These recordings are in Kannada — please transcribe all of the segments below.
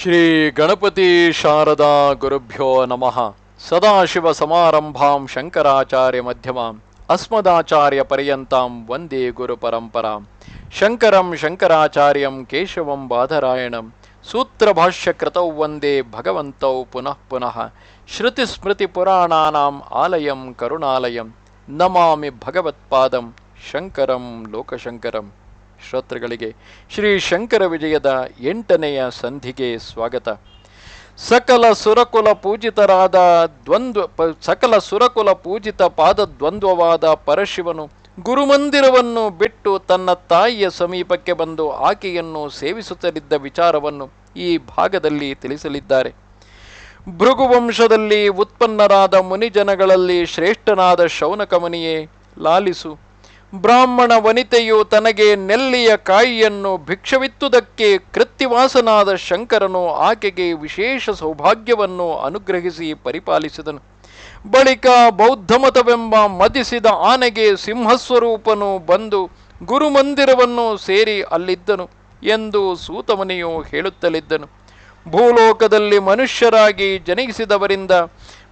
श्रीगणपतीशारदा गुरुभ्यो नमः। सदाशिवसमारम्भां शङ्कराचार्यमध्यमाम् अस्मदाचार्यपर्यन्तां वन्दे गुरुपरम्परां। शङ्करं शङ्कराचार्यं केशवं बाधरायणं सूत्रभाष्यकृतौ वन्दे भगवन्तौ पुनः पुनः। श्रुतिस्मृतिपुराणानाम् आलयं करुणालयं नमामि भगवत्पादं शङ्करं लोकशङ्करम्। ಶ್ರೋತೃಗಳಿಗೆ ಶ್ರೀ ಶಂಕರ ವಿಜಯದ ಎಂಟನೆಯ ಸಂಧಿಗೆ ಸ್ವಾಗತ. ಸಕಲ ಸುರಕುಲ ಪೂಜಿತರಾದ ದ್ವಂದ್ವ, ಸಕಲ ಸುರಕುಲ ಪೂಜಿತ ಪಾದ ದ್ವಂದ್ವವಾದ ಪರಶಿವನು ಗುರುಮಂದಿರವನ್ನು ಬಿಟ್ಟು ತನ್ನ ತಾಯಿಯ ಸಮೀಪಕ್ಕೆ ಬಂದು ಆಕೆಯನ್ನು ಸೇವಿಸುತ್ತಲಿದ್ದ ವಿಚಾರವನ್ನು ಈ ಭಾಗದಲ್ಲಿ ತಿಳಿಸಲಿದ್ದಾರೆ. ಭೃಗುವಂಶದಲ್ಲಿ ಉತ್ಪನ್ನರಾದ ಮುನಿಜನಗಳಲ್ಲಿ ಶ್ರೇಷ್ಠನಾದ ಶೌನಕಮನಿಯೇ, ಲಾಲಿಸು ಬ್ರಾಹ್ಮಣ ವನಿತೆಯು ತನಗೆ ನೆಲ್ಲಿಯ ಕಾಯಿಯನ್ನು ಭಿಕ್ಷವಿತ್ತುದಕ್ಕೆ ಕೃತ್ಯವಾಸನಾದ ಶಂಕರನು ಆಕೆಗೆ ವಿಶೇಷ ಸೌಭಾಗ್ಯವನ್ನು ಅನುಗ್ರಹಿಸಿ ಪರಿಪಾಲಿಸಿದನು. ಬಳಿಕ ಬೌದ್ಧಮತವೆಂಬ ಮದಿಸಿದ ಆನೆಗೆ ಸಿಂಹಸ್ವರೂಪನು ಬಂದು ಗುರುಮಂದಿರವನ್ನು ಸೇರಿ ಅಲ್ಲಿದ್ದನು ಎಂದು ಸೂತಮನಿಯು ಹೇಳುತ್ತಲಿದ್ದನು. ಭೂಲೋಕದಲ್ಲಿ ಮನುಷ್ಯರಾಗಿ ಜನಿಸಿದವರಿಂದ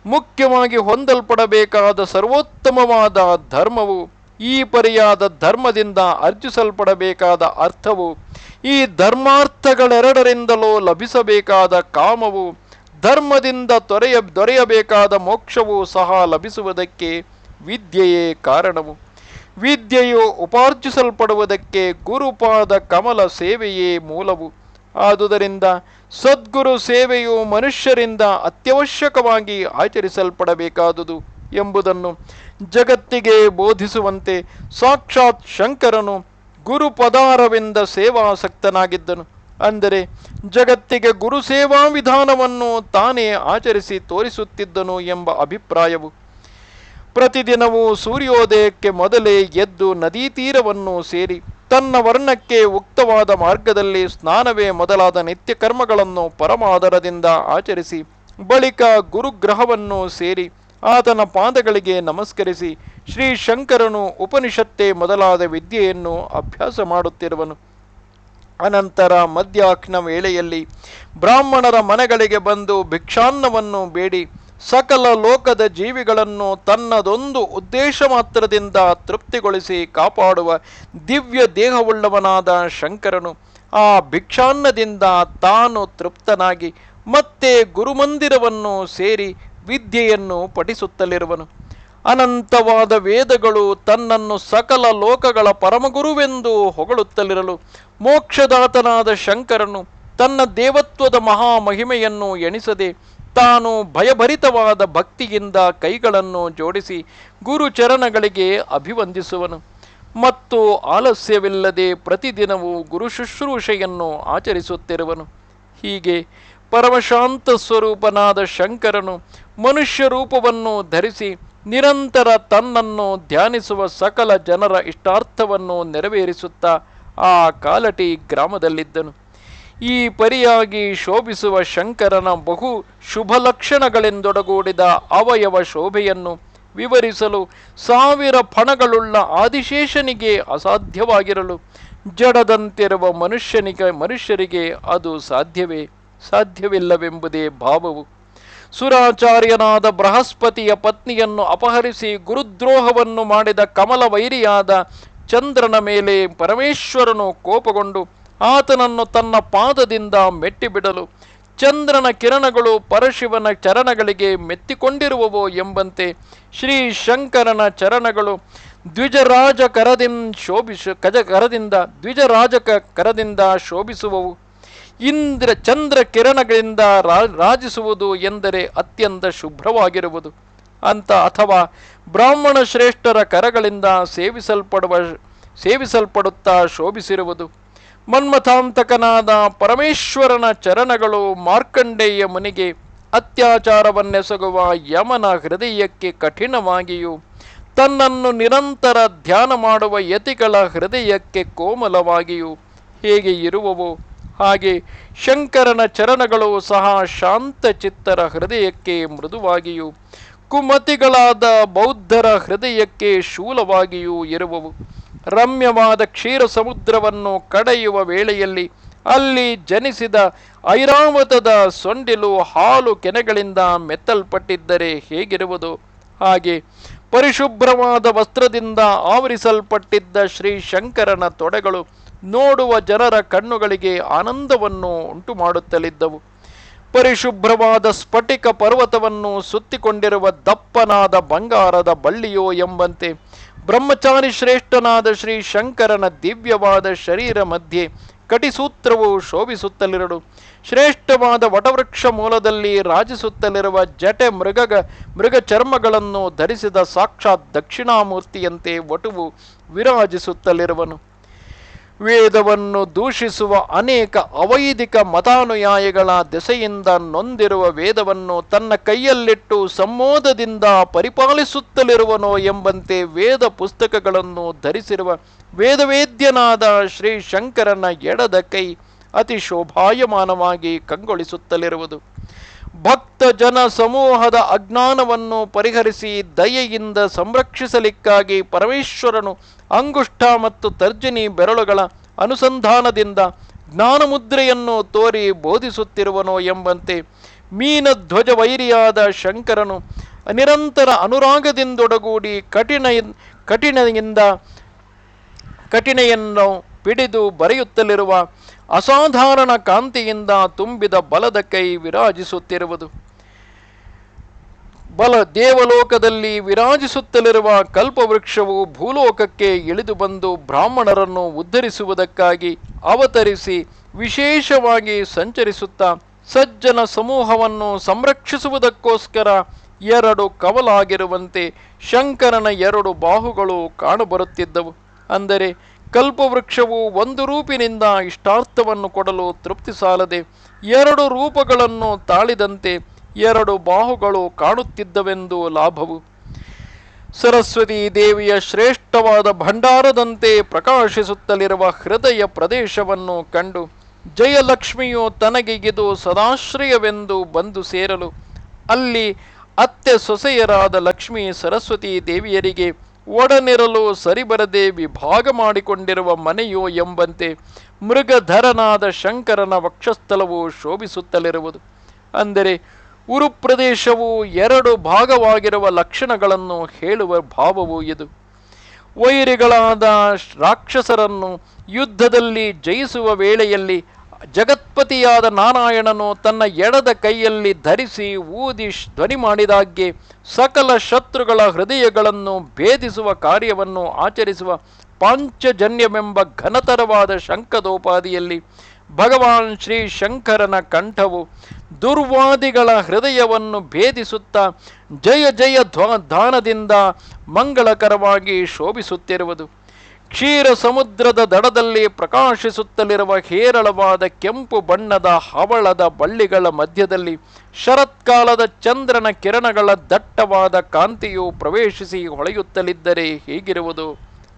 ಮುಖ್ಯವಾಗಿ ಹೊಂದಲ್ಪಡಬೇಕಾದ ಸರ್ವೋತ್ತಮವಾದ ಧರ್ಮವು ಈ ಪರಿಯಾದ ಧರ್ಮದಿಂದ ಅರ್ಜಿಸಲ್ಪಡಬೇಕಾದ ಅರ್ಥವು, ಈ ಧರ್ಮಾರ್ಥಗಳೆರಡರಿಂದಲೂ ಲಭಿಸಬೇಕಾದ ಕಾಮವು, ಧರ್ಮದಿಂದ ತೊರೆಯ, ದೊರೆಯಬೇಕಾದ ಮೋಕ್ಷವೂ ಸಹ ಲಭಿಸುವುದಕ್ಕೆ ವಿದ್ಯೆಯೇ ಕಾರಣವು. ವಿದ್ಯೆಯು ಉಪಾರ್ಜಿಸಲ್ಪಡುವುದಕ್ಕೆ ಗುರುಪಾದ ಕಮಲ ಸೇವೆಯೇ ಮೂಲವು. ಆದುದರಿಂದ ಸದ್ಗುರು ಸೇವೆಯು ಮನುಷ್ಯರಿಂದ ಅತ್ಯವಶ್ಯಕವಾಗಿ ಆಚರಿಸಲ್ಪಡಬೇಕಾದುದು. ಎಂಬುದನ್ನು ಜಗತ್ತಿಗೆ ಬೋಧಿಸುವಂತೆ ಸಾಕ್ಷಾತ್ ಶಂಕರನು ಗುರುಪದಾರವೆಂದ ಸೇವಾಸಕ್ತನಾಗಿದ್ದನು. ಅಂದರೆ ಜಗತ್ತಿಗೆ ಗುರು ಸೇವಾ ವಿಧಾನವನ್ನು ತಾನೇ ಆಚರಿಸಿ ತೋರಿಸುತ್ತಿದ್ದನು ಎಂಬ ಅಭಿಪ್ರಾಯವು. ಪ್ರತಿದಿನವೂ ಸೂರ್ಯೋದಯಕ್ಕೆ ಮೊದಲೇ ಎದ್ದು ನದೀ ತೀರವನ್ನು ಸೇರಿ ತನ್ನ ವರ್ಣಕ್ಕೆ ಉಕ್ತವಾದ ಮಾರ್ಗದಲ್ಲಿ ಸ್ನಾನವೇ ಮೊದಲಾದ ನಿತ್ಯ ಕರ್ಮಗಳನ್ನು ಪರಮಾದರದಿಂದ ಆಚರಿಸಿ ಬಳಿಕ ಗುರುಗ್ರಹವನ್ನು ಸೇರಿ ಆತನ ಪಾದಗಳಿಗೆ ನಮಸ್ಕರಿಸಿ ಶ್ರೀ ಶಂಕರನು ಉಪನಿಷತ್ತೇ ಮೊದಲಾದ ವಿದ್ಯೆಯನ್ನು ಅಭ್ಯಾಸ ಮಾಡುತ್ತಿರುವನು. ಅನಂತರ ಮಧ್ಯಾಹ್ನ ವೇಳೆಯಲ್ಲಿ ಬ್ರಾಹ್ಮಣರ ಮನೆಗಳಿಗೆ ಬಂದು ಭಿಕ್ಷಾನ್ನವನ್ನು ಬೇಡಿ, ಸಕಲ ಲೋಕದ ಜೀವಿಗಳನ್ನು ತನ್ನದೊಂದು ಉದ್ದೇಶ ಮಾತ್ರದಿಂದ ತೃಪ್ತಿಗೊಳಿಸಿ ಕಾಪಾಡುವ ದಿವ್ಯ ದೇಹವುಳ್ಳವನಾದ ಶಂಕರನು. ಆ ಭಿಕ್ಷಾನ್ನದಿಂದ ತಾನು ತೃಪ್ತನಾಗಿ ಮತ್ತೆ ಗುರುಮಂದಿರವನ್ನು ಸೇರಿ ವಿದ್ಯೆಯನ್ನು ಪಠಿಸುತ್ತಲಿರುವನು. ಅನಂತವಾದ ವೇದಗಳು ತನ್ನನ್ನು ಸಕಲ ಲೋಕಗಳ ಪರಮಗುರುವೆಂದು ಹೊಗಳುತ್ತಲಿರಲು. ಮೋಕ್ಷದಾತನಾದ ಶಂಕರನು ತನ್ನ ದೇವತ್ವದ ಮಹಾಮಹಿಮೆಯನ್ನು ಎಣಿಸದೆ ತಾನು ಭಯಭರಿತವಾದ ಭಕ್ತಿಯಿಂದ ಕೈಗಳನ್ನು ಜೋಡಿಸಿ ಗುರುಚರಣಗಳಿಗೆ ಅಭಿವಂದಿಸುವನು. ಮತ್ತು ಆಲಸ್ಯವಿಲ್ಲದೆ ಪ್ರತಿದಿನವೂ ಗುರು ಶುಶ್ರೂಷೆಯನ್ನು ಆಚರಿಸುತ್ತಿರುವನು. ಹೀಗೆ ಪರಮಶಾಂತ ಸ್ವರೂಪನಾದ ಶಂಕರನು ಮನುಷ್ಯ ರೂಪವನ್ನು ಧರಿಸಿ ನಿರಂತರ ತನ್ನನ್ನು ಧ್ಯಾನಿಸುವ ಸಕಲ ಜನರ ಇಷ್ಟಾರ್ಥವನ್ನು ನೆರವೇರಿಸುತ್ತಾ ಆ ಕಾಲಟಿ ಗ್ರಾಮದಲ್ಲಿದ್ದನು. ಈ ಪರಿಯಾಗಿ ಶೋಭಿಸುವ ಶಂಕರನ ಬಹು ಶುಭ ಲಕ್ಷಣಗಳೆಂದೊಡಗೂಡಿದ ಅವಯವ ಶೋಭೆಯನ್ನು ವಿವರಿಸಲು ಸಾವಿರ ಫಣಗಳುಳ್ಳ ಆದಿಶೇಷನಿಗೆ ಅಸಾಧ್ಯವಾಗಿರಲು ಜಡದಂತಿರುವ ಮನುಷ್ಯನಿಗೆ ಮನುಷ್ಯರಿಗೆ ಅದು ಸಾಧ್ಯವೇ? ಸಾಧ್ಯವಿಲ್ಲವೆಂಬುದೇ ಭಾವವು. ಸುರಾಚಾರ್ಯನಾದ ಬೃಹಸ್ಪತಿಯ ಪತ್ನಿಯನ್ನು ಅಪಹರಿಸಿ ಗುರುದ್ರೋಹವನ್ನು ಮಾಡಿದ ಕಮಲ ವೈರಿಯಾದ ಚಂದ್ರನ ಮೇಲೆ ಪರಮೇಶ್ವರನು ಕೋಪಗೊಂಡು ಆತನನ್ನು ತನ್ನ ಪಾದದಿಂದ ಮೆಟ್ಟಿಬಿಡಲು ಚಂದ್ರನ ಕಿರಣಗಳು ಪರಶಿವನ ಚರಣಗಳಿಗೆ ಮೆತ್ತಿಕೊಂಡಿರುವವು ಎಂಬಂತೆ ಶ್ರೀ ಶಂಕರನ ಚರಣಗಳು ದ್ವಿಜರಾಜ ಕರದಿಂದ ಶೋಭಿಸ ಕಜ ಕರದಿಂದ ದ್ವಿಜರಾಜಕ ಕರದಿಂದ ಶೋಭಿಸುವವು. ಇಂದ್ರ ಚಂದ್ರ ಕಿರಣಗಳಿಂದ ರಾಜಿಸುವುದು ಎಂದರೆ ಅತ್ಯಂತ ಶುಭ್ರವಾಗಿರುವುದು. ಅಂತ ಅಥವಾ ಬ್ರಾಹ್ಮಣ ಶ್ರೇಷ್ಠರ ಕರಗಳಿಂದ ಸೇವಿಸಲ್ಪಡುವ, ಸೇವಿಸಲ್ಪಡುತ್ತಾ ಶೋಭಿಸಿರುವುದು. ಮನ್ಮಥಾಂತಕನಾದ ಪರಮೇಶ್ವರನ ಚರಣಗಳು ಮಾರ್ಕಂಡೇಯ ಮುನಿಗೆ ಅತ್ಯಾಚಾರವನ್ನೆಸಗುವ ಯಮನ ಹೃದಯಕ್ಕೆ ಕಠಿಣವಾಗಿಯೂ, ತನ್ನನ್ನು ನಿರಂತರ ಧ್ಯಾನ ಮಾಡುವ ಯತಿಗಳ ಹೃದಯಕ್ಕೆ ಕೋಮಲವಾಗಿಯೂ ಹೇಗೆ ಇರುವವೋ? ಹಾಗೆ ಶಂಕರನ ಚರಣಗಳು ಸಹ ಶಾಂತ ಚಿತ್ತರ ಹೃದಯಕ್ಕೆ ಮೃದುವಾಗಿಯೂ, ಕುಮತಿಗಳಾದ ಬೌದ್ಧರ ಹೃದಯಕ್ಕೆ ಶೂಲವಾಗಿಯೂ ಇರುವವು. ರಮ್ಯವಾದ ಕ್ಷೀರ ಸಮುದ್ರವನ್ನು ಕಡೆಯುವ ವೇಳೆಯಲ್ಲಿ ಅಲ್ಲಿ ಜನಿಸಿದ ಐರಾವತದ ಸೊಂಡಿಲು ಹಾಲು ಕೆನೆಗಳಿಂದ ಮೆತ್ತಲ್ಪಟ್ಟಿದ್ದರೆ ಹೇಗಿರುವುದು? ಹಾಗೆ ಪರಿಶುಭ್ರವಾದ ವಸ್ತ್ರದಿಂದ ಆವರಿಸಲ್ಪಟ್ಟಿದ್ದ ಶ್ರೀ ಶಂಕರನ ತೊಡೆಗಳು ನೋಡುವ ಜನರ ಕಣ್ಣುಗಳಿಗೆ ಆನಂದವನ್ನು ಉಂಟು ಮಾಡುತ್ತಲಿದ್ದವು ಪರಿಶುಭ್ರವಾದ ಸ್ಫಟಿಕ ಪರ್ವತವನ್ನು ಸುತ್ತಿಕೊಂಡಿರುವ ದಪ್ಪನಾದ ಬಂಗಾರದ ಬಳ್ಳಿಯೋ ಎಂಬಂತೆ, ಬ್ರಹ್ಮಚಾರಿ ಶ್ರೇಷ್ಠನಾದ ಶ್ರೀ ಶಂಕರನ ದಿವ್ಯವಾದ ಶರೀರ ಮಧ್ಯೆ ಕಟಿಸೂತ್ರವು ಶೋಭಿಸುತ್ತಲಿರಡು. ಶ್ರೇಷ್ಠವಾದ ವಟವೃಕ್ಷ ಮೂಲದಲ್ಲಿ ರಾಜಿಸುತ್ತಲಿರುವ ಜಟೆ ಮೃಗಗ ಮೃಗ ಚರ್ಮಗಳನ್ನು ಧರಿಸಿದ ಸಾಕ್ಷಾತ್ ದಕ್ಷಿಣಾಮೂರ್ತಿಯಂತೆ ವಟುವು ವಿರಾಜಿಸುತ್ತಲಿರುವನು. ವೇದವನ್ನು ದೂಷಿಸುವ ಅನೇಕ ಅವೈದಿಕ ಮತಾನುಯಾಯಿಗಳ ದೆಸೆಯಿಂದ ನೊಂದಿರುವ ವೇದವನ್ನು ತನ್ನ ಕೈಯಲ್ಲಿಟ್ಟು ಸಂಮೋದದಿಂದ ಪರಿಪಾಲಿಸುತ್ತಲಿರುವನೋ ಎಂಬಂತೆ ವೇದ ಪುಸ್ತಕಗಳನ್ನು ಧರಿಸಿರುವ ವೇದವೇದ್ಯನಾದ ಶ್ರೀ ಶಂಕರನ ಎಡದ ಕೈ ಅತಿ ಶೋಭಾಯಮಾನವಾಗಿ ಕಂಗೊಳಿಸುತ್ತಲಿರುವುದು. ಭಕ್ತ ಜನ ಸಮೂಹದ ಅಜ್ಞಾನವನ್ನು ಪರಿಹರಿಸಿ ದಯೆಯಿಂದ ಸಂರಕ್ಷಿಸಲಿಕ್ಕಾಗಿ ಪರಮೇಶ್ವರನು ಅಂಗುಷ್ಠ ಮತ್ತು ತರ್ಜನಿ ಬೆರಳುಗಳ ಅನುಸಂಧಾನದಿಂದ ಜ್ಞಾನಮುದ್ರೆಯನ್ನು ತೋರಿ ಬೋಧಿಸುತ್ತಿರುವನೋ ಎಂಬಂತೆ ಮೀನ ಧ್ವಜ ವೈರಿಯಾದ ಶಂಕರನು ನಿರಂತರ ಅನುರಾಗದಿಂದೊಡಗೂಡಿ ಕಠಿಣ ಕಠಿಣದಿಂದ ಕಠಿಣೆಯನ್ನು ಪಿಡಿದು ಬರೆಯುತ್ತಲಿರುವ ಅಸಾಧಾರಣ ಕಾಂತಿಯಿಂದ ತುಂಬಿದ ಬಲದ ಕೈ ವಿರಾಜಿಸುತ್ತಿರುವುದು. ಬಲ ದೇವಲೋಕದಲ್ಲಿ ವಿರಾಜಿಸುತ್ತಲಿರುವ ಕಲ್ಪವೃಕ್ಷವು ಭೂಲೋಕಕ್ಕೆ ಇಳಿದು ಬಂದು ಬ್ರಾಹ್ಮಣರನ್ನು ಉದ್ಧರಿಸುವುದಕ್ಕಾಗಿ ಅವತರಿಸಿ ವಿಶೇಷವಾಗಿ ಸಂಚರಿಸುತ್ತಾ ಸಜ್ಜನ ಸಮೂಹವನ್ನು ಸಂರಕ್ಷಿಸುವುದಕ್ಕೋಸ್ಕರ ಎರಡು ಕವಲಾಗಿರುವಂತೆ ಶಂಕರನ ಎರಡು ಬಾಹುಗಳು ಕಾಣಬರುತ್ತಿದ್ದವು. ಅಂದರೆ ಕಲ್ಪವೃಕ್ಷವು ಒಂದು ರೂಪಿನಿಂದ ಇಷ್ಟಾರ್ಥವನ್ನು ಕೊಡಲು ತೃಪ್ತಿ ಸಾಲದೆ ಎರಡು ರೂಪಗಳನ್ನು ತಾಳಿದಂತೆ ಎರಡು ಬಾಹುಗಳು ಕಾಣುತ್ತಿದ್ದವೆಂದು ಲಾಭವು. ಸರಸ್ವತಿ ದೇವಿಯ ಶ್ರೇಷ್ಠವಾದ ಭಂಡಾರದಂತೆ ಪ್ರಕಾಶಿಸುತ್ತಲಿರುವ ಹೃದಯ ಪ್ರದೇಶವನ್ನು ಕಂಡು ಜಯಲಕ್ಷ್ಮಿಯು ತನಗಿಗಿದು ಸದಾಶ್ರಯವೆಂದು ಬಂದು ಸೇರಲು ಅಲ್ಲಿ ಅತ್ತೆ ಸೊಸೆಯರಾದ ಲಕ್ಷ್ಮೀ ಸರಸ್ವತಿ ದೇವಿಯರಿಗೆ ಒಡನಿರಲು ಸರಿಬರದೆ ವಿಭಾಗ ಮಾಡಿಕೊಂಡಿರುವ ಮನೆಯೋ ಎಂಬಂತೆ ಮೃಗಧರನಾದ ಶಂಕರನ ವಕ್ಷಸ್ಥಲವು ಶೋಭಿಸುತ್ತಲಿರುವುದು. ಅಂದರೆ ಉರುಪ್ರದೇಶವು ಎರಡು ಭಾಗವಾಗಿರುವ ಲಕ್ಷಣಗಳನ್ನು ಹೇಳುವ ಭಾವವು ಇದು. ವೈರಿಗಳಾದ ರಾಕ್ಷಸರನ್ನು ಯುದ್ಧದಲ್ಲಿ ಜಯಿಸುವ ವೇಳೆಯಲ್ಲಿ ಜಗತ್ಪತಿಯಾದ ನಾರಾಯಣನು ತನ್ನ ಎಡದ ಕೈಯಲ್ಲಿ ಧರಿಸಿ ಊದಿ ಧ್ವನಿ ಮಾಡಿದಾಗ್ಗೆ ಸಕಲ ಶತ್ರುಗಳ ಹೃದಯಗಳನ್ನು ಭೇದಿಸುವ ಕಾರ್ಯವನ್ನು ಆಚರಿಸುವ ಪಾಂಚಜನ್ಯವೆಂಬ ಘನತರವಾದ ಶಂಕದೋಪಾದಿಯಲ್ಲಿ ಭಗವಾನ್ ಶ್ರೀ ಶಂಕರನ ಕಂಠವು ದುರ್ವಾದಿಗಳ ಹೃದಯವನ್ನು ಭೇದಿಸುತ್ತಾ ಜಯ ಜಯ ಧ್ವ ಮಂಗಳಕರವಾಗಿ ಶೋಭಿಸುತ್ತಿರುವುದು. ಕ್ಷೀರ ಸಮುದ್ರದ ದಡದಲ್ಲಿ ಪ್ರಕಾಶಿಸುತ್ತಲಿರುವ ಹೇರಳವಾದ ಕೆಂಪು ಬಣ್ಣದ ಹವಳದ ಬಳ್ಳಿಗಳ ಮಧ್ಯದಲ್ಲಿ ಶರತ್ಕಾಲದ ಚಂದ್ರನ ಕಿರಣಗಳ ದಟ್ಟವಾದ ಕಾಂತಿಯು ಪ್ರವೇಶಿಸಿ ಹೊಳೆಯುತ್ತಲಿದ್ದರೆ ಹೀಗಿರುವುದು?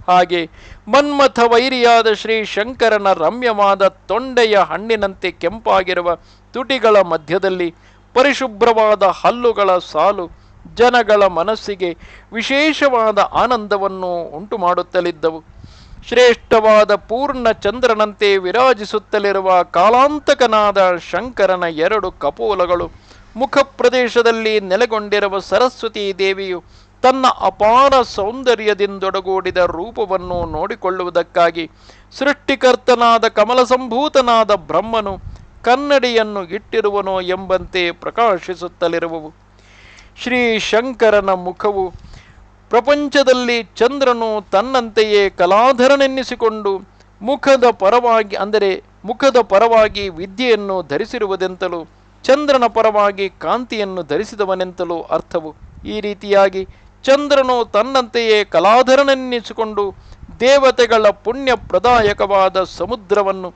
ಹಾಗೆ ಮನ್ಮಥ ವೈರಿಯಾದ ಶ್ರೀ ಶಂಕರನ ರಮ್ಯವಾದ ತೊಂಡೆಯ ಹಣ್ಣಿನಂತೆ ಕೆಂಪಾಗಿರುವ ತುಟಿಗಳ ಮಧ್ಯದಲ್ಲಿ ಪರಿಶುಭ್ರವಾದ ಹಲ್ಲುಗಳ ಸಾಲು ಜನಗಳ ಮನಸ್ಸಿಗೆ ವಿಶೇಷವಾದ ಆನಂದವನ್ನು ಉಂಟು ಮಾಡುತ್ತಲಿದ್ದವು ಶ್ರೇಷ್ಠವಾದ ಪೂರ್ಣ ಚಂದ್ರನಂತೆ ವಿರಾಜಿಸುತ್ತಲಿರುವ ಕಾಲಾಂತಕನಾದ ಶಂಕರನ ಎರಡು ಕಪೋಲಗಳು ಮುಖ ಪ್ರದೇಶದಲ್ಲಿ ನೆಲೆಗೊಂಡಿರುವ ಸರಸ್ವತಿ ದೇವಿಯು ತನ್ನ ಅಪಾರ ಸೌಂದರ್ಯದಿಂದೊಡಗೂಡಿದ ರೂಪವನ್ನು ನೋಡಿಕೊಳ್ಳುವುದಕ್ಕಾಗಿ ಸೃಷ್ಟಿಕರ್ತನಾದ ಕಮಲಸಂಭೂತನಾದ ಬ್ರಹ್ಮನು ಕನ್ನಡಿಯನ್ನು ಇಟ್ಟಿರುವನೋ ಎಂಬಂತೆ ಪ್ರಕಾಶಿಸುತ್ತಲಿರುವವು. ಶ್ರೀ ಶಂಕರನ ಮುಖವು ಪ್ರಪಂಚದಲ್ಲಿ ಚಂದ್ರನು ತನ್ನಂತೆಯೇ ಕಲಾಧರನೆನ್ನಿಸಿಕೊಂಡು ಮುಖದ ಪರವಾಗಿ, ಅಂದರೆ ಮುಖದ ಪರವಾಗಿ ವಿದ್ಯೆಯನ್ನು ಧರಿಸಿರುವುದೆಂತಲೂ, ಚಂದ್ರನ ಪರವಾಗಿ ಕಾಂತಿಯನ್ನು ಧರಿಸಿದವನೆಂತಲೂ ಅರ್ಥವು. ಈ ರೀತಿಯಾಗಿ ಚಂದ್ರನು ತನ್ನಂತೆಯೇ ಕಲಾಧರನೆನ್ನಿಸಿಕೊಂಡು ದೇವತೆಗಳ ಪುಣ್ಯ ಪ್ರದಾಯಕವಾದ ಸಮುದ್ರವನ್ನು,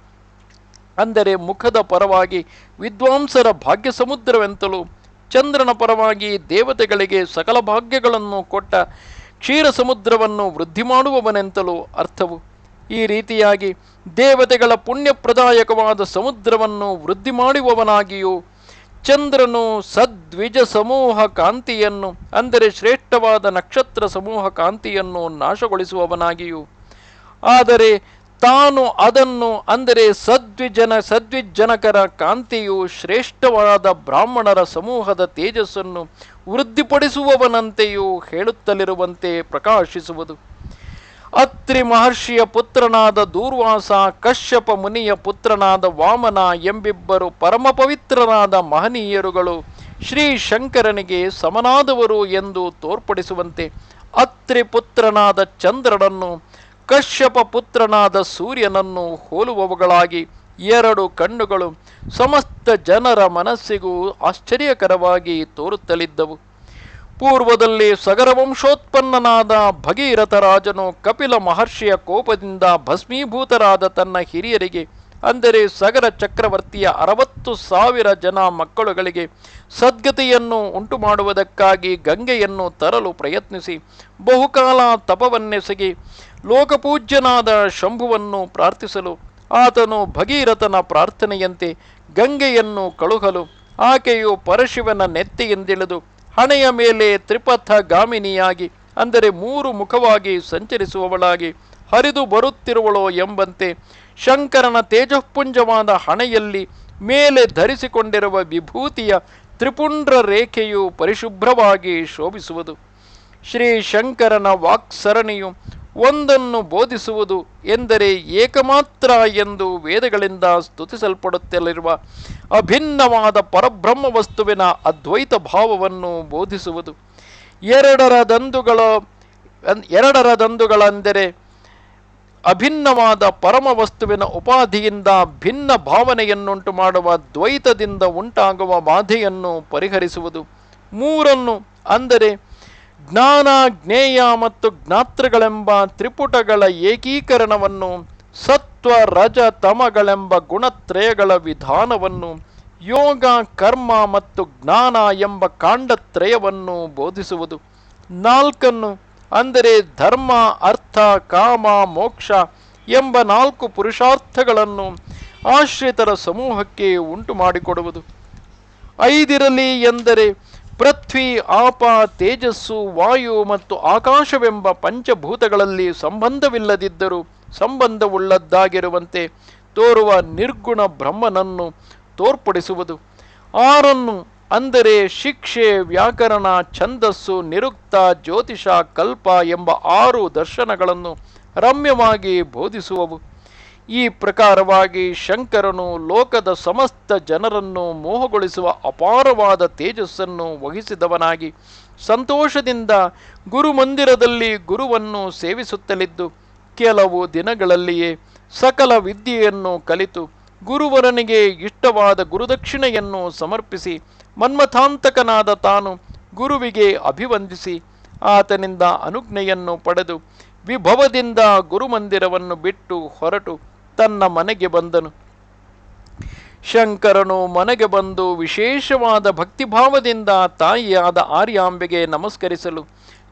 ಅಂದರೆ ಮುಖದ ಪರವಾಗಿ ವಿದ್ವಾಂಸರ ಭಾಗ್ಯ ಸಮುದ್ರವೆಂತಲೂ ಚಂದ್ರನ ಪರವಾಗಿ ದೇವತೆಗಳಿಗೆ ಸಕಲ ಭಾಗ್ಯಗಳನ್ನು ಕೊಟ್ಟ ಕ್ಷೀರ ಸಮುದ್ರವನ್ನು ವೃದ್ಧಿ ಮಾಡುವವನೆಂತಲೂ ಅರ್ಥವು. ಈ ರೀತಿಯಾಗಿ ದೇವತೆಗಳ ಪುಣ್ಯಪ್ರದಾಯಕವಾದ ಸಮುದ್ರವನ್ನು ವೃದ್ಧಿ ಮಾಡುವವನಾಗಿಯೂ ಚಂದ್ರನು ಸದ್ವಿಜ ಸಮೂಹ ಕಾಂತಿಯನ್ನು, ಅಂದರೆ ಶ್ರೇಷ್ಠವಾದ ನಕ್ಷತ್ರ ಸಮೂಹ ಕಾಂತಿಯನ್ನು ನಾಶಗೊಳಿಸುವವನಾಗಿಯೂ, ಆದರೆ ತಾನು ಅದನ್ನು ಅಂದರೆ ಸದ್ವಿಜನ, ಸದ್ವಿಜ್ಜನಕರ ಕಾಂತಿಯು ಶ್ರೇಷ್ಠವಾದ ಬ್ರಾಹ್ಮಣರ ಸಮೂಹದ ತೇಜಸ್ಸನ್ನು ವೃದ್ಧಿಪಡಿಸುವವನಂತೆಯೂ ಹೇಳುತ್ತಲಿರುವಂತೆ ಪ್ರಕಾಶಿಸುವುದು. ಅತ್ರಿ ಮಹರ್ಷಿಯ ಪುತ್ರನಾದ ದೂರ್ವಾಸ, ಕಶ್ಯಪ ಮುನಿಯ ಪುತ್ರನಾದ ವಾಮನ ಎಂಬಿಬ್ಬರು ಪರಮ ಪವಿತ್ರನಾದ ಮಹನೀಯರುಗಳು ಶ್ರೀ ಶಂಕರನಿಗೆ ಸಮನಾದವರು ಎಂದು ತೋರ್ಪಡಿಸುವಂತೆ ಅತ್ರಿ ಪುತ್ರನಾದ ಚಂದ್ರನನ್ನು ಕಶ್ಯಪ ಪುತ್ರನಾದ ಸೂರ್ಯನನ್ನು ಹೋಲುವವುಗಳಾಗಿ ಎರಡು ಕಣ್ಣುಗಳು ಸಮಸ್ತ ಜನರ ಮನಸ್ಸಿಗೂ ಆಶ್ಚರ್ಯಕರವಾಗಿ ತೋರುತ್ತಲಿದ್ದವು. ಪೂರ್ವದಲ್ಲಿ ಸಗರ ವಂಶೋತ್ಪನ್ನನಾದ ಭಗೀರಥ ರಾಜನು ಕಪಿಲ ಮಹರ್ಷಿಯ ಕೋಪದಿಂದ ಭಸ್ಮೀಭೂತರಾದ ತನ್ನ ಹಿರಿಯರಿಗೆ, ಅಂದರೆ ಸಗರ ಚಕ್ರವರ್ತಿಯ ಅರವತ್ತು ಸಾವಿರ ಜನ ಮಕ್ಕಳುಗಳಿಗೆ ಸದ್ಗತಿಯನ್ನು ಉಂಟು ಮಾಡುವುದಕ್ಕಾಗಿ ಗಂಗೆಯನ್ನು ತರಲು ಪ್ರಯತ್ನಿಸಿ ಬಹುಕಾಲ ತಪವನ್ನೆಸಗಿ ಲೋಕಪೂಜ್ಯನಾದ ಶಂಭುವನ್ನು ಪ್ರಾರ್ಥಿಸಲು ಆತನು ಭಗೀರಥನ ಪ್ರಾರ್ಥನೆಯಂತೆ ಗಂಗೆಯನ್ನು ಕಳುಹಲು ಆಕೆಯು ಪರಶಿವನ ನೆತ್ತಿಯಿಂದಿಳಿದು ಹಣೆಯ ಮೇಲೆ ತ್ರಿಪಥ ಗಾಮಿನಿಯಾಗಿ, ಅಂದರೆ ಮೂರು ಮುಖವಾಗಿ ಸಂಚರಿಸುವವಳಾಗಿ ಹರಿದು ಬರುತ್ತಿರುವಳೋ ಎಂಬಂತೆ ಶಂಕರನ ತೇಜಃಪುಂಜವಾದ ಹಣೆಯಲ್ಲಿ ಮೇಲೆ ಧರಿಸಿಕೊಂಡಿರುವ ವಿಭೂತಿಯ ತ್ರಿಪುಂಡ್ರ ರೇಖೆಯು ಪರಿಶುಭ್ರವಾಗಿ ಶೋಭಿಸುವುದು. ಶ್ರೀ ಶಂಕರನ ವಾಕ್ಸರಣಿಯು ಒಂದನ್ನು ಬೋಧಿಸುವುದು ಎಂದರೆ ಏಕಮಾತ್ರ ಎಂದು ವೇದಗಳಿಂದ ಸ್ತುತಿಸಲ್ಪಡುತ್ತಲಿರುವ ಅಭಿನ್ನವಾದ ಪರಬ್ರಹ್ಮ ವಸ್ತುವಿನ ಅದ್ವೈತ ಭಾವವನ್ನು ಬೋಧಿಸುವುದು. ಎರಡರ ದಂದುಗಳ, ಎರಡರ ದಂದುಗಳೆಂದರೆ ಅಭಿನ್ನವಾದ ಪರಮ ವಸ್ತುವಿನ ಉಪಾಧಿಯಿಂದ ಭಿನ್ನ ಭಾವನೆಯನ್ನುಂಟು ಮಾಡುವ ದ್ವೈತದಿಂದ ಉಂಟಾಗುವ ಬಾಧೆಯನ್ನು ಪರಿಹರಿಸುವುದು. ಮೂರನ್ನು ಅಂದರೆ ಜ್ಞಾನ ಜ್ಞೇಯ ಮತ್ತು ಜ್ಞಾತೃಗಳೆಂಬ ತ್ರಿಪುಟಗಳ ಏಕೀಕರಣವನ್ನು, ಸತ್ವ, ರಜ, ತಮಗಳೆಂಬ ಗುಣತ್ರಯಗಳ ವಿಧಾನವನ್ನು, ಯೋಗ, ಕರ್ಮ ಮತ್ತು ಜ್ಞಾನ ಎಂಬ ಕಾಂಡತ್ರಯವನ್ನು ಬೋಧಿಸುವುದು. ನಾಲ್ಕನ್ನು, ಅಂದರೆ ಧರ್ಮ, ಅರ್ಥ, ಕಾಮ, ಮೋಕ್ಷ ಎಂಬ ನಾಲ್ಕು ಪುರುಷಾರ್ಥಗಳನ್ನು ಆಶ್ರಿತರ ಸಮೂಹಕ್ಕೆ ಉಂಟು ಮಾಡಿಕೊಡುವುದು ಐದಿರಲಿ ಎಂದರೆ ಪೃಥ್ವಿ, ಆಪ, ತೇಜಸ್ಸು, ವಾಯು ಮತ್ತು ಆಕಾಶವೆಂಬ ಪಂಚಭೂತಗಳಲ್ಲಿ ಸಂಬಂಧವಿಲ್ಲದಿದ್ದರೂ ಸಂಬಂಧವುಳ್ಳದ್ದಾಗಿರುವಂತೆ ತೋರುವ ನಿರ್ಗುಣ ಬ್ರಹ್ಮನನ್ನು ತೋರ್ಪಡಿಸುವುದು. ಆರನ್ನು ಅಂದರೆ ಶಿಕ್ಷೆ, ವ್ಯಾಕರಣ, ಛಂದಸ್ಸು, ನಿರುಕ್ತ, ಜ್ಯೋತಿಷ, ಕಲ್ಪ ಎಂಬ ಆರು ದರ್ಶನಗಳನ್ನು ರಮ್ಯವಾಗಿ ಬೋಧಿಸುವವು. ಈ ಪ್ರಕಾರವಾಗಿ ಶಂಕರನು ಲೋಕದ ಸಮಸ್ತ ಜನರನ್ನು ಮೋಹಗೊಳಿಸುವ ಅಪಾರವಾದ ತೇಜಸ್ಸನ್ನು ವಹಿಸಿದವನಾಗಿ ಸಂತೋಷದಿಂದ ಗುರುಮಂದಿರದಲ್ಲಿ ಗುರುವನ್ನು ಸೇವಿಸುತ್ತಲಿದ್ದು, ಕೆಲವು ದಿನಗಳಲ್ಲಿಯೇ ಸಕಲ ವಿದ್ಯೆಯನ್ನು ಕಲಿತು ಗುರುವರನಿಗೆ ಇಷ್ಟವಾದ ಗುರುದಕ್ಷಿಣೆಯನ್ನು ಸಮರ್ಪಿಸಿ ಮನ್ಮಥಾಂತಕನಾದ ತಾನು ಗುರುವಿಗೆ ಅಭಿವಂದಿಸಿ ಆತನಿಂದ ಅನುಜ್ಞೆಯನ್ನು ಪಡೆದು ವಿಭವದಿಂದ ಗುರುಮಂದಿರವನ್ನು ಬಿಟ್ಟು ಹೊರಟು ತನ್ನ ಮನೆಗೆ ಬಂದನು. ಶಂಕರನು ಮನೆಗೆ ಬಂದು ವಿಶೇಷವಾದ ಭಕ್ತಿಭಾವದಿಂದ ತಾಯಿಯಾದ ಆರ್ಯಾಂಬೆಗೆ ನಮಸ್ಕರಿಸಲು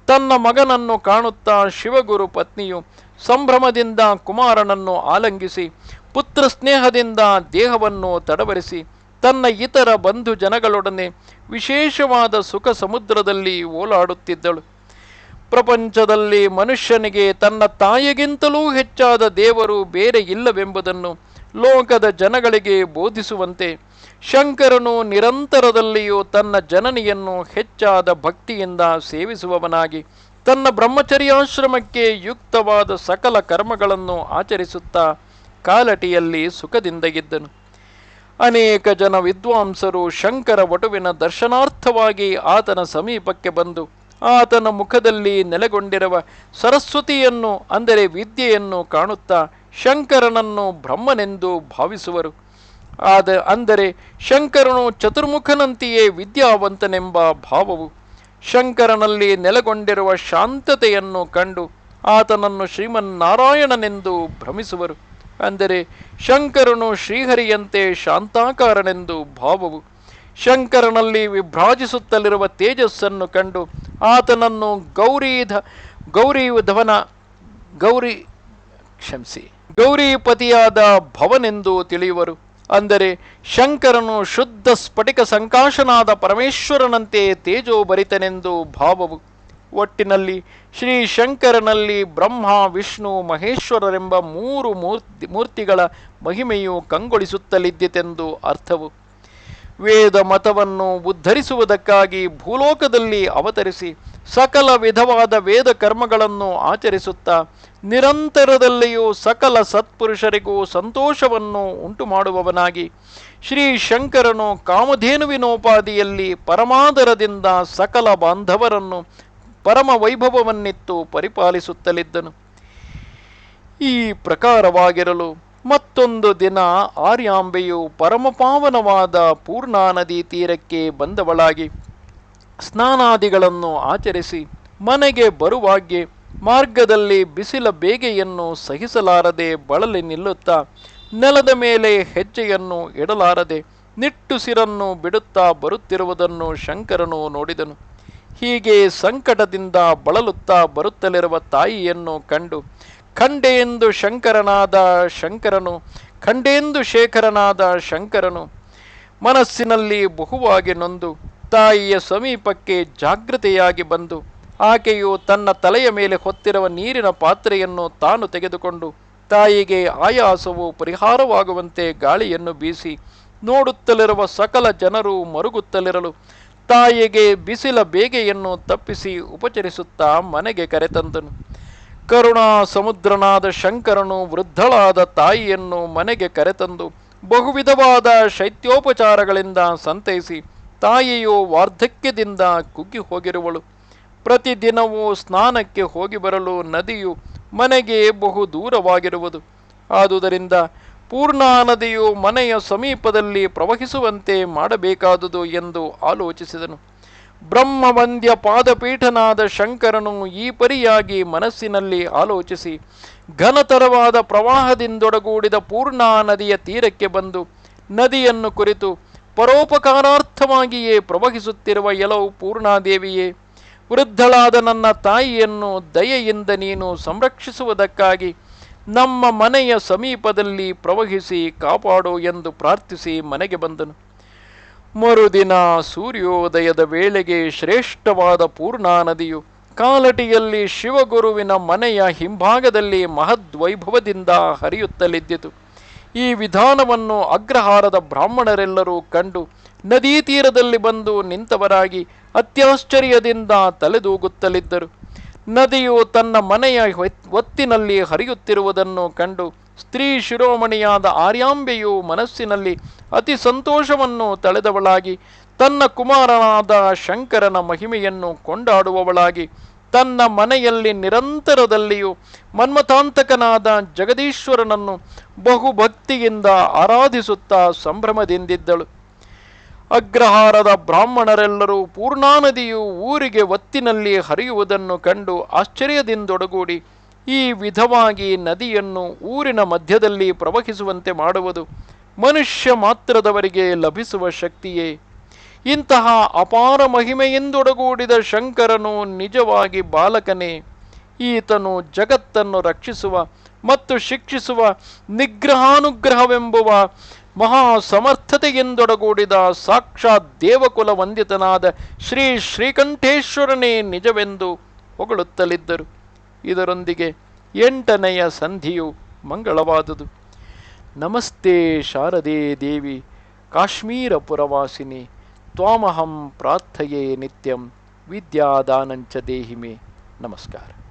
ತನ್ನ ಮಗನನ್ನು ಕಾಣುತ್ತಾ ಶಿವಗುರು ಪತ್ನಿಯು ಸಂಭ್ರಮದಿಂದ ಕುಮಾರನನ್ನು ಆಲಂಗಿಸಿ ಪುತ್ರ ಸ್ನೇಹದಿಂದ ದೇಹವನ್ನು ತಡವರಿಸಿ ತನ್ನ ಇತರ ಬಂಧು ಜನಗಳೊಡನೆ ವಿಶೇಷವಾದ ಸುಖ ಸಮುದ್ರದಲ್ಲಿ ಓಲಾಡುತ್ತಿದ್ದಳು. ಪ್ರಪಂಚದಲ್ಲಿ ಮನುಷ್ಯನಿಗೆ ತನ್ನ ತಾಯಿಗಿಂತಲೂ ಹೆಚ್ಚಾದ ದೇವರು ಬೇರೆ ಇಲ್ಲವೆಂಬುದನ್ನು ಲೋಕದ ಜನಗಳಿಗೆ ಬೋಧಿಸುವಂತೆ ಶಂಕರನು ನಿರಂತರದಲ್ಲಿಯೂ ತನ್ನ ಜನನಿಯನ್ನು ಹೆಚ್ಚಾದ ಭಕ್ತಿಯಿಂದ ಸೇವಿಸುವವನಾಗಿ ತನ್ನ ಬ್ರಹ್ಮಚರ್ಯಾಶ್ರಮಕ್ಕೆ ಯುಕ್ತವಾದ ಸಕಲ ಕರ್ಮಗಳನ್ನು ಆಚರಿಸುತ್ತಾ ಕಾಲಟಿಯಲ್ಲಿ ಸುಖದಿಂದ ಇದ್ದನು. ಅನೇಕ ಜನ ವಿದ್ವಾಂಸರು ಶಂಕರ ವಟುವಿನ ದರ್ಶನಾರ್ಥವಾಗಿ ಆತನ ಸಮೀಪಕ್ಕೆ ಬಂದು ಆತನ ಮುಖದಲ್ಲಿ ನೆಲೆಗೊಂಡಿರುವ ಸರಸ್ವತಿಯನ್ನು, ಅಂದರೆ ವಿದ್ಯೆಯನ್ನು ಕಾಣುತ್ತಾ ಶಂಕರನನ್ನು ಬ್ರಹ್ಮನೆಂದು ಭಾವಿಸುವರು. ಆದ, ಅಂದರೆ ಶಂಕರನು ಚತುರ್ಮುಖನಂತೆಯೇ ವಿದ್ಯಾವಂತನೆಂಬ ಭಾವವು. ಶಂಕರನಲ್ಲಿ ನೆಲೆಗೊಂಡಿರುವ ಶಾಂತತೆಯನ್ನು ಕಂಡು ಆತನನ್ನು ಶ್ರೀಮನ್ನಾರಾಯಣನೆಂದು ಭ್ರಮಿಸುವರು. ಅಂದರೆ ಶಂಕರನು ಶ್ರೀಹರಿಯಂತೆ ಶಾಂತಾಕಾರನೆಂದು ಭಾವವು. ಶಂಕರನಲ್ಲಿ ವಿಭ್ರಾಜಿಸುತ್ತಲಿರುವ ತೇಜಸ್ಸನ್ನು ಕಂಡು ಆತನನ್ನು ಗೌರೀಧ ಧವನ, ಗೌರಿ ಕ್ಷಮಿಸಿ ಗೌರಿಪತಿಯಾದ ಭವನೆಂದು ತಿಳಿಯುವರು. ಅಂದರೆ ಶಂಕರನು ಶುದ್ಧ ಸ್ಫಟಿಕ ಸಂಕಾಶನಾದ ಪರಮೇಶ್ವರನಂತೆ ತೇಜೋಭರಿತನೆಂದು ಭಾವವು. ಒಟ್ಟಿನಲ್ಲಿ ಶ್ರೀ ಶಂಕರನಲ್ಲಿ ಬ್ರಹ್ಮ, ವಿಷ್ಣು, ಮಹೇಶ್ವರರೆಂಬ ಮೂರು ಮೂರ್ತಿ, ಮೂರ್ತಿಗಳ ಮಹಿಮೆಯು ಕಂಗೊಳಿಸುತ್ತಲಿದ್ದಿತೆಂದು ಅರ್ಥವು. ವೇದ ಮತವನ್ನು ಉದ್ಧರಿಸುವುದಕ್ಕಾಗಿ ಭೂಲೋಕದಲ್ಲಿ ಅವತರಿಸಿ ಸಕಲ ವಿಧವಾದ ವೇದ ಕರ್ಮಗಳನ್ನು ಆಚರಿಸುತ್ತಾ ನಿರಂತರದಲ್ಲಿಯೂ ಸಕಲ ಸತ್ಪುರುಷರಿಗೂ ಸಂತೋಷವನ್ನು ಉಂಟು ಮಾಡುವವನಾಗಿ ಶ್ರೀ ಶಂಕರನು ಕಾಮಧೇನುವಿನೋಪಾದಿಯಲ್ಲಿ ಪರಮಾದರದಿಂದ ಸಕಲ ಬಾಂಧವರನ್ನು ಪರಮ ವೈಭವವನ್ನಿತ್ತು ಪರಿಪಾಲಿಸುತ್ತಲಿದ್ದನು. ಈ ಪ್ರಕಾರವಾಗಿರಲು ಮತ್ತೊಂದು ದಿನ ಆರ್ಯಾಂಬೆಯು ಪರಮಪಾವನವಾದ ಪೂರ್ಣಾ ನದಿ ತೀರಕ್ಕೆ ಬಂದವಳಾಗಿ ಸ್ನಾನಾದಿಗಳನ್ನು ಆಚರಿಸಿ ಮನೆಗೆ ಬರುವಾಗ್ಗೆ ಮಾರ್ಗದಲ್ಲಿ ಬಿಸಿಲ ಬೇಗೆಯನ್ನು ಸಹಿಸಲಾರದೆ ಬಳಲಿ ನಿಲ್ಲುತ್ತಾ ನೆಲದ ಮೇಲೆ ಹೆಜ್ಜೆಯನ್ನು ಇಡಲಾರದೆ ನಿಟ್ಟುಸಿರನ್ನು ಬಿಡುತ್ತಾ ಬರುತ್ತಿರುವುದನ್ನು ಶಂಕರನು ನೋಡಿದನು. ಹೀಗೆ ಸಂಕಟದಿಂದ ಬಳಲುತ್ತಾ ಬರುತ್ತಲಿರುವ ತಾಯಿಯನ್ನು ಕಂಡು ಖಂಡೆಯೆಂದು ಶಂಕರನಾದ ಶಂಕರನು, ಖಂಡೇಂದು ಶೇಖರನಾದ ಶಂಕರನು, ಮನಸ್ಸಿನಲ್ಲಿ ಬಹುವಾಗಿ ನೊಂದು, ತಾಯಿಯ ಸಮೀಪಕ್ಕೆ ಜಾಗೃತೆಯಾಗಿ ಬಂದು, ಆಕೆಯು ತನ್ನ ತಲೆಯ ಮೇಲೆ ಹೊತ್ತಿರುವ ನೀರಿನ ಪಾತ್ರೆಯನ್ನು ತಾನು ತೆಗೆದುಕೊಂಡು, ತಾಯಿಗೆ ಆಯಾಸವು ಪರಿಹಾರವಾಗುವಂತೆ ಗಾಳಿಯನ್ನು ಬೀಸಿ, ನೋಡುತ್ತಲಿರುವ ಸಕಲ ಜನರು ಮರುಗುತ್ತಲಿರಲು, ತಾಯಿಗೆ ಬಿಸಿಲ ಬೇಗೆಯನ್ನು ತಪ್ಪಿಸಿ ಉಪಚರಿಸುತ್ತಾ ಮನೆಗೆ ಕರೆತಂದನು. ಕರುಣಾ ಸಮುದ್ರನಾದ ಶಂಕರನು ವೃದ್ಧಳಾದ ತಾಯಿಯನ್ನು ಮನೆಗೆ ಕರೆತಂದು ಬಹುವಿಧವಾದ ಶೈತ್ಯೋಪಚಾರಗಳಿಂದ ಸಂತೈಸಿ ತಾಯಿಯು ವಾರ್ಧಕ್ಯದಿಂದ ಕುಗ್ಗಿ ಹೋಗಿರುವಳು. ಪ್ರತಿದಿನವೂ ಸ್ನಾನಕ್ಕೆ ಹೋಗಿ ಬರಲು ನದಿಯು ಮನೆಗೆ ಬಹು ದೂರವಾಗಿರುವುದು. ಆದುದರಿಂದ ಪೂರ್ಣಾ ನದಿಯು ಮನೆಯ ಸಮೀಪದಲ್ಲಿ ಪ್ರವಹಿಸುವಂತೆ ಮಾಡಬೇಕಾದುದು ಎಂದು ಆಲೋಚಿಸಿದನು. ಬ್ರಹ್ಮವಂದ್ಯ ಪಾದಪೀಠನಾದ ಶಂಕರನು ಈ ಪರಿಯಾಗಿ ಮನಸ್ಸಿನಲ್ಲಿ ಆಲೋಚಿಸಿ, ಘನತರವಾದ ಪ್ರವಾಹದಿಂದೊಡಗೂಡಿದ ಪೂರ್ಣಾ ನದಿಯ ತೀರಕ್ಕೆ ಬಂದು ನದಿಯನ್ನು ಕುರಿತು ಪರೋಪಕಾರಾರ್ಥವಾಗಿಯೇ ಪ್ರವಹಿಸುತ್ತಿರುವ ಎಲವು ಪೂರ್ಣಾದೇವಿಯೇ, ವೃದ್ಧಳಾದ ನನ್ನ ತಾಯಿಯನ್ನು ದಯೆಯಿಂದ ನೀನು ಸಂರಕ್ಷಿಸುವುದಕ್ಕಾಗಿ ನಮ್ಮ ಮನೆಯ ಸಮೀಪದಲ್ಲಿ ಪ್ರವಹಿಸಿ ಕಾಪಾಡು ಎಂದು ಪ್ರಾರ್ಥಿಸಿ ಮನೆಗೆ ಬಂದನು. ಮರುದಿನ ಸೂರ್ಯೋದಯದ ವೇಳೆಗೆ ಶ್ರೇಷ್ಠವಾದ ಪೂರ್ಣಾ ನದಿಯು ಕಾಲಟಿಯಲ್ಲಿ ಶಿವಗುರುವಿನ ಮನೆಯ ಹಿಂಭಾಗದಲ್ಲಿ ಮಹದ್ವೈಭವದಿಂದ ಹರಿಯುತ್ತಲಿದ್ದಿತು. ಈ ವಿಧಾನವನ್ನು ಅಗ್ರಹಾರದ ಬ್ರಾಹ್ಮಣರೆಲ್ಲರೂ ಕಂಡು ನದೀ ತೀರದಲ್ಲಿ ಬಂದು ನಿಂತವರಾಗಿ ಅತ್ಯಾಶ್ಚರ್ಯದಿಂದ ತಲೆದೂಗುತ್ತಲಿದ್ದರು. ನದಿಯು ತನ್ನ ಮನೆಯ ಒತ್ತಿನಲ್ಲಿ ಹರಿಯುತ್ತಿರುವುದನ್ನು ಕಂಡು ಸ್ತ್ರೀ ಶಿರೋಮಣಿಯಾದ ಆರ್ಯಾಂಬೆಯು ಮನಸ್ಸಿನಲ್ಲಿ ಅತಿ ಸಂತೋಷವನ್ನು ತಳೆದವಳಾಗಿ, ತನ್ನ ಕುಮಾರನಾದ ಶಂಕರನ ಮಹಿಮೆಯನ್ನು ಕೊಂಡಾಡುವವಳಾಗಿ, ತನ್ನ ಮನೆಯಲ್ಲಿ ನಿರಂತರದಲ್ಲಿಯೂ ಮನ್ಮತಾಂತಕನಾದ ಜಗದೀಶ್ವರನನ್ನು ಬಹುಭಕ್ತಿಯಿಂದ ಆರಾಧಿಸುತ್ತಾ ಸಂಭ್ರಮದಿಂದಿದ್ದಳು. ಅಗ್ರಹಾರದ ಬ್ರಾಹ್ಮಣರೆಲ್ಲರೂ ಪೂರ್ಣಾ ನದಿಯು ಊರಿಗೆ ಒತ್ತಿನಲ್ಲಿ ಹರಿಯುವುದನ್ನು ಕಂಡು ಆಶ್ಚರ್ಯದಿಂದೊಡಗೂಡಿ, ಈ ವಿಧವಾಗಿ ನದಿಯನ್ನು ಊರಿನ ಮಧ್ಯದಲ್ಲಿ ಪ್ರವಹಿಸುವಂತೆ ಮಾಡುವುದು ಮನುಷ್ಯ ಮಾತ್ರದವರಿಗೆ ಲಭಿಸುವ ಶಕ್ತಿಯೇ. ಇಂತಹ ಅಪಾರ ಮಹಿಮೆಯಿಂದೊಡಗೂಡಿದ ಶಂಕರನು ನಿಜವಾಗಿ ಬಾಲಕನೇ. ಈತನು ಜಗತ್ತನ್ನು ರಕ್ಷಿಸುವ ಮತ್ತು ಶಿಕ್ಷಿಸುವ ನಿಗ್ರಹಾನುಗ್ರಹವೆಂಬುವ ಮಹಾ ಸಮರ್ಥತೆಯಿಂದೊಡಗೂಡಿದ ಸಾಕ್ಷಾತ್ ದೇವಕುಲ ವಂದಿತನಾದ ಶ್ರೀ ಶ್ರೀಕಂಠೇಶ್ವರನೇ ನಿಜವೆಂದು ಹೊಗಳುತ್ತಲಿದ್ದರು. ಇದರೊಂದಿಗೆ ಎಂಟನೆಯ ಸಂಧಿಯು ಮಂಗಳವಾದುದು. नमस्ते शारदे देवी काश्मीरपुरवासिनि तामहम प्रार्थये नित्यं विद्यादानञ्च देहि मे। नमस्कार।